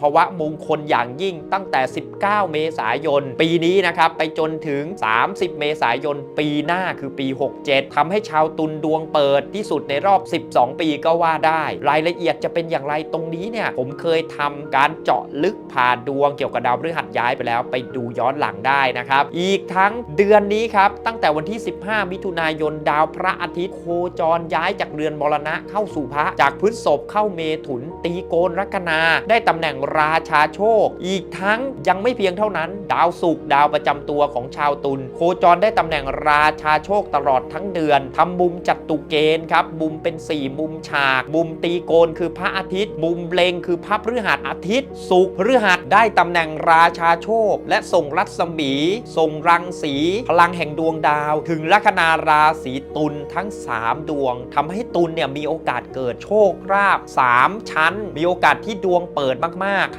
ภาวะมงคลอย่างยิ่งตั้งแต่ 19 เมษายน ปีนี้นะครับไปจนถึง 30 เมษายน ปีหน้าคือปี 67ทำให้ชาวตุลดวงเปิดที่สุดในรอบ 12 ปีก็ว่าได้ รายละเอียดจะเป็นอย่างไรตรงนี้เนี่ย ผมเคยทำการเจาะลึกผ่านดวงเกี่ยวกับดาวพฤหัสย้ายไปแล้วไปดูย้อนหลังได้นะครับ อีกทั้งเดือนนี้ครับตั้งแต่วันที่ 15 มิถุนายนดาวพระอาทิตย์โคจรย้ายจากเรือนมรณะเข้าสู่พระจากพฤษภเข้าเมถุนตีโกนลัคนา ได้ตำแหน่งราชาโชค อีกทั้งยังไม่เพียงเท่านั้น ดาวศุกร์ดาวประจำตัวของชาวตุลโคจรได้ตำแหน่งราชาโชคตลอดทั้งเดือนทำมุมจัตุเกณฑ์ครับ มุมเป็น 4 มุมฉาก มุมตีโกนคือพระอาทิตย์ มุมเลงคือพระพฤหัสอาทิตย์ศุกร์พฤหัสได้ตำแหน่งราชาโชค และส่งรัศมีส่งรังสีพลังแห่งดวงดาว ถึงลัคนาราศีตุลทั้ง 3 ดวงทำให้ตุลเนี่ยมีโอกาสเกิดโชคลาภ3ชั้น มีโอกาสที่ดวงเปิดมาก